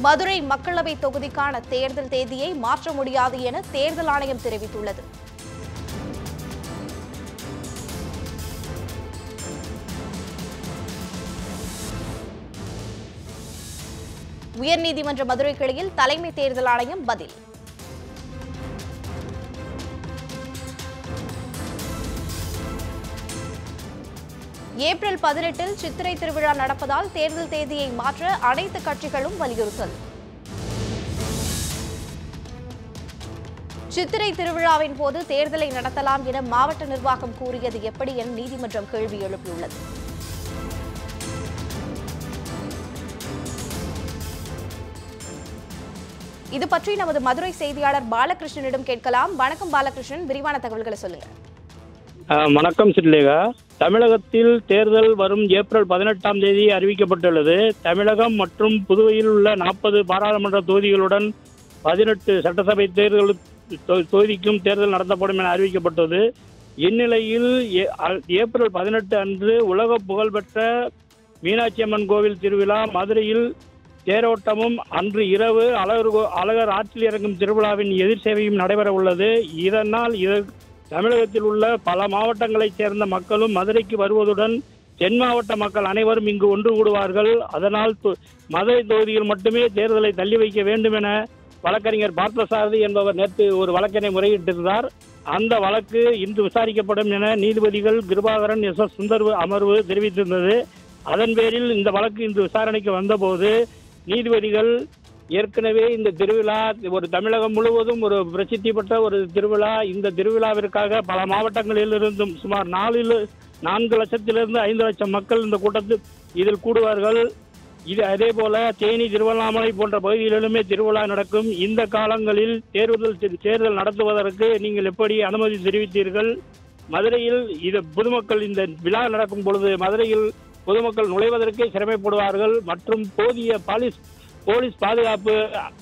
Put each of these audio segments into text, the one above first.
மதுரை மக்களவை தொகுதிக்கான தேர்தல் தேதியை மாற்ற முடியாது என தேர்தல் ஆணையம் தெரிவித்துள்ளது. உயர்நீதிமன்ற மதுரை கிளையில் தலைமை தேர்தல் ஆணையம் பதில். ஏப்ரல் பதினெட்டில் சித்திரை திருவிழா நடப்பதால் தேர்தல் தேதியை மாற்ற அனைத்து கட்சிகளும் வலியுறுத்தல். சித்திரை திருவிழாவின் போது தேர்தலை நடத்தலாம் என மாவட்ட நிர்வாகம் கூறியது எப்படி என நீதிமன்றம் கேள்வி எழுப்பியுள்ளது. இது பற்றி நமது மதுரை செய்தியாளர் பாலகிருஷ்ணனிடம் கேட்கலாம். வணக்கம் பாலகிருஷ்ணன். விரிவான தகவல்களை சொல்லுங்க. வணக்கம் சிட்லேகா. தமிழகத்தில் தேர்தல் வரும் ஏப்ரல் பதினெட்டாம் தேதி அறிவிக்கப்பட்டுள்ளது. தமிழகம் மற்றும் புதுவையில் உள்ள நாற்பது பாராளுமன்ற தொகுதிகளுடன் பதினெட்டு சட்டசபை தேர்தல் தொ- தொகுதிக்கும் தேர்தல் நடத்தப்படும் என அறிவிக்கப்பட்டது. இந்நிலையில் ஏ- அ- ஏப்ரல் பதினெட்டு அன்று உலக புகழ்பெற்ற மீனாட்சி அம்மன் கோவில் திருவிழா மதுரையில் தேரோட்டமும் அன்று இரவு அழகர் அழகர் ஆற்றில் இறங்கும் திருவிழாவின் எதிர் சேவையும் நடைபெற உள்ளது இதனால் இதற்கு தமிழகத்தில் உள்ள பல மாவட்டங்களைச் சேர்ந்த மக்களும் மதுரைக்கு வருவதுடன் தென் மாவட்ட மக்கள் அனைவரும் இங்கு ஒன்று கூடுவார்கள். அதனால் மதுரை தொகுதியில் மட்டுமே தேர்தலை தள்ளி வைக்க வேண்டும் என வழக்கறிஞர் பார்த்தசாரதி என்பவர் நேற்று ஒரு வழக்கினை முறையிட்டிருந்தார். அந்த வழக்கு இன்று விசாரிக்கப்படும் என நீதிபதிகள் கிருபாகரன் எஸ். எஸ். சுந்தர் அமர்வு தெரிவித்திருந்தது. அதன் பேரில் இந்த வழக்கு இன்று விசாரணைக்கு வந்தபோது நீதிபதிகள் ஏற்கனவே இந்த திருவிழா ஒரு தமிழகம் முழுவதும் ஒரு பிரசித்தி பெற்ற ஒரு திருவிழா. இந்த திருவிழாவிற்காக பல மாவட்டங்களிலிருந்தும் சுமார் நாலில் நான்கு லட்சத்திலிருந்து ஐந்து லட்சம் மக்கள் இந்த கூட்டத்தில் இதில் கூடுவார்கள். இது அதே போல தேனி திருவண்ணாமலை போன்ற பகுதிகளிலுமே திருவிழா நடக்கும். இந்த காலங்களில் தேர்தல் தேர்தல் நடத்துவதற்கு நீங்கள் எப்படி அனுமதி தெரிவித்தீர்கள்? மதுரையில் இது பொதுமக்கள் இந்த விழா நடக்கும் பொழுது மதுரையில் பொதுமக்கள் நுழைவதற்கே சிரமப்படுவார்கள். மற்றும் போதிய பாலிஸ் போலீஸ் பாதுகாப்பு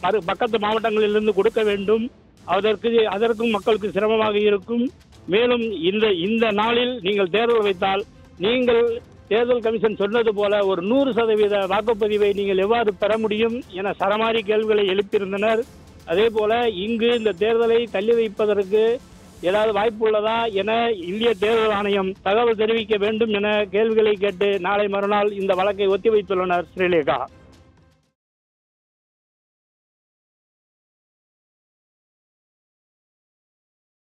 அரு- பக்கத்து மாவட்டங்களிலிருந்து கொடுக்க வேண்டும். அதற்கு அதற்கும் மக்களுக்கு சிரமமாக இருக்கும். மேலும் இந்த இந்த நாளில் நீங்கள் தேர்தல் வைத்தால் நீங்கள் தேர்தல் கமிஷன் சொன்னது போல ஒரு நூறு சதவீத வாக்குப்பதிவை நீங்கள் எவ்வாறு பெற முடியும் என சரமாரி கேள்விகளை எழுப்பியிருந்தனர். அதே போல இங்கு இந்த தேர்தலை தள்ளி வைப்பதற்கு ஏதாவது வாய்ப்பு உள்ளதா என இந்திய தேர்தல் ஆணையம் தகவல் தெரிவிக்க வேண்டும் என கேள்விகளை கேட்டு நாளை மறுநாள் இந்த வழக்கை ஒத்திவைத்துள்ளனர் ஸ்ரீலேகா.